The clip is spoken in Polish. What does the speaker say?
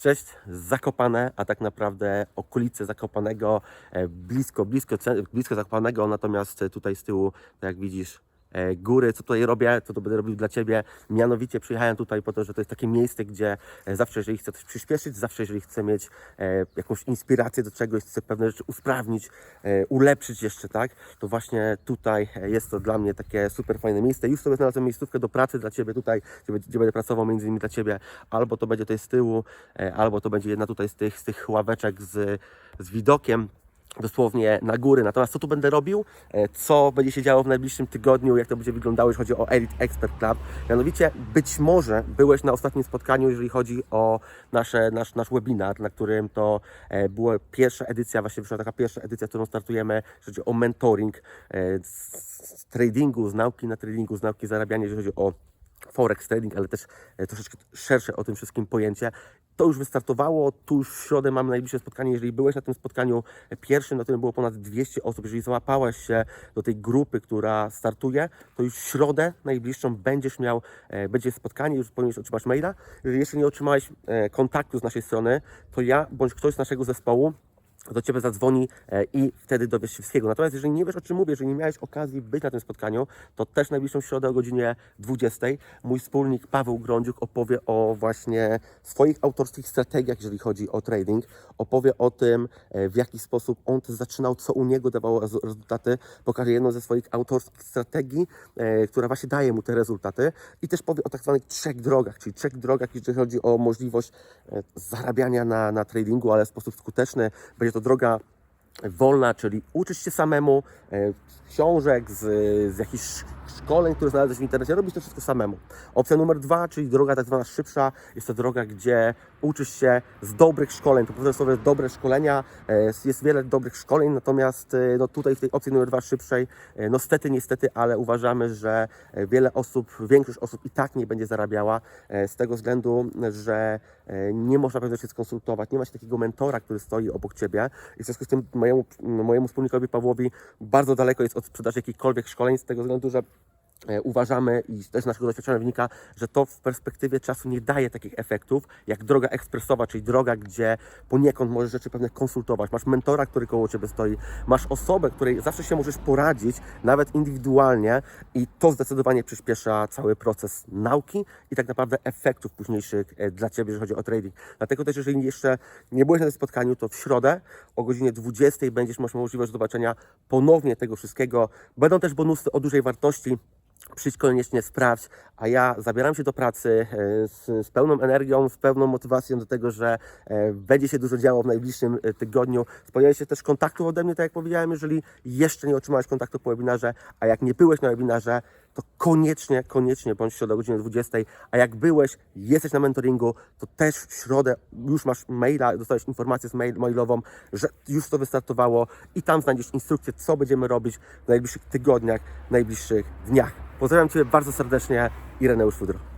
Cześć, Zakopane, a tak naprawdę okolice Zakopanego, e, blisko, blisko, blisko Zakopanego, natomiast tutaj z tyłu, tak jak widzisz, góry, co tutaj robię, co to będę robił dla Ciebie. Mianowicie przyjechałem tutaj po to, że to jest takie miejsce, gdzie e, zawsze, jeżeli chcę coś przyspieszyć, zawsze, jeżeli chcę mieć e, jakąś inspirację do czegoś, chcę pewne rzeczy usprawnić, e, ulepszyć jeszcze, tak, to właśnie tutaj e, jest to dla mnie takie super fajne miejsce. Już sobie znalazłem miejscówkę do pracy dla Ciebie tutaj, gdzie, będę pracował między innymi dla Ciebie, albo to będzie tutaj z tyłu, e, albo to będzie jedna tutaj z tych, z tych ławeczek z, z widokiem dosłownie na góry. Natomiast co tu będę robił, e, co będzie się działo w najbliższym tygodniu, jak to będzie wyglądało, jeśli chodzi o Elite Expert Club. Mianowicie być może byłeś na ostatnim spotkaniu, jeżeli chodzi o nasze, nasz, nasz webinar, na którym to e, była pierwsza edycja, właśnie wyszła taka pierwsza edycja, którą startujemy, jeżeli chodzi o mentoring e, z, z tradingu, z nauki na tradingu, z nauki zarabiania, jeżeli chodzi o Forex trading, ale też e, troszeczkę szersze o tym wszystkim pojęcie. To już wystartowało, tu w środę mamy najbliższe spotkanie. Jeżeli byłeś na tym spotkaniu e, pierwszym, na którym było ponad 200 osób, jeżeli załapałeś się do tej grupy, która startuje, to już w środę najbliższą będziesz miał, e, będzie spotkanie, już powinieneś otrzymać maila. Jeżeli jeszcze nie otrzymałeś kontaktu z naszej strony, to ja bądź ktoś z naszego zespołu do Ciebie zadzwoni e, i wtedy dowiesz się wszystkiego. Natomiast jeżeli nie wiesz o czym mówię, jeżeli nie miałeś okazji być na tym spotkaniu, to też najbliższą środę o godzinie 20 mój wspólnik Paweł Grądziuk opowie o właśnie swoich autorskich strategiach, jeżeli chodzi o trading. Opowie o tym, e, w jaki sposób on też zaczynał, co u niego dawało rezu- rezultaty. Pokaże jedną ze swoich autorskich strategii, e, która właśnie daje mu te rezultaty. I też powie o tak zwanych trzech drogach, czyli trzech drogach, jeżeli chodzi o możliwość zarabiania na, na tradingu, ale w sposób skuteczny. Będzie to droga wolna, czyli uczyć się samemu, e, książek, z, z jakichś szkoleń, które znalazłeś w internecie, robić to wszystko samemu. Opcja numer dwa, czyli droga tak zwana szybsza, jest to droga, gdzie uczysz się z dobrych szkoleń, to powiem sobie dobre szkolenia, e, jest wiele dobrych szkoleń, natomiast e, no tutaj w tej opcji numer dwa szybszej, e, no stety, niestety, ale uważamy, że wiele osób, większość osób i tak nie będzie zarabiała z tego względu, że nie można pewnie się skonsultować, nie ma się takiego mentora, który stoi obok Ciebie. I w związku z tym mojemu, mojemu wspólnikowi Pawłowi bardzo daleko jest od sprzedaży jakichkolwiek szkoleń z tego względu, że uważamy i też z naszego doświadczenia wynika, że to w perspektywie czasu nie daje takich efektów jak droga ekspresowa, czyli droga, gdzie poniekąd możesz rzeczy pewne konsultować. Masz mentora, który koło Ciebie stoi, masz osobę, której zawsze się możesz poradzić, nawet indywidualnie i to zdecydowanie przyspiesza cały proces nauki i tak naprawdę efektów późniejszych e, dla Ciebie, jeżeli chodzi o trading. Dlatego też, jeżeli jeszcze nie byłeś na tym spotkaniu, to w środę o godzinie 20 będziesz miał możliwość zobaczenia ponownie tego wszystkiego. Będą też bonusy o dużej wartości. Przyjdź koniecznie, sprawdź, a ja zabieram się do pracy e, z, z pełną energią, z pełną motywacją do tego, że e, będzie się dużo działo w najbliższym e, tygodniu. Spodziewaj się też kontaktów ode mnie, tak jak powiedziałem, jeżeli jeszcze nie otrzymałeś kontaktu po webinarze, a jak nie byłeś na webinarze, to koniecznie, koniecznie bądź w środę o godzinie 20, a jak byłeś, jesteś na mentoringu, to też w środę już masz maila, dostałeś informację z mail, mailową, że już to wystartowało i tam znajdziesz instrukcję, co będziemy robić w najbliższych tygodniach, w najbliższych dniach. Pozdrawiam Cię bardzo serdecznie, Ireneusz Fudro.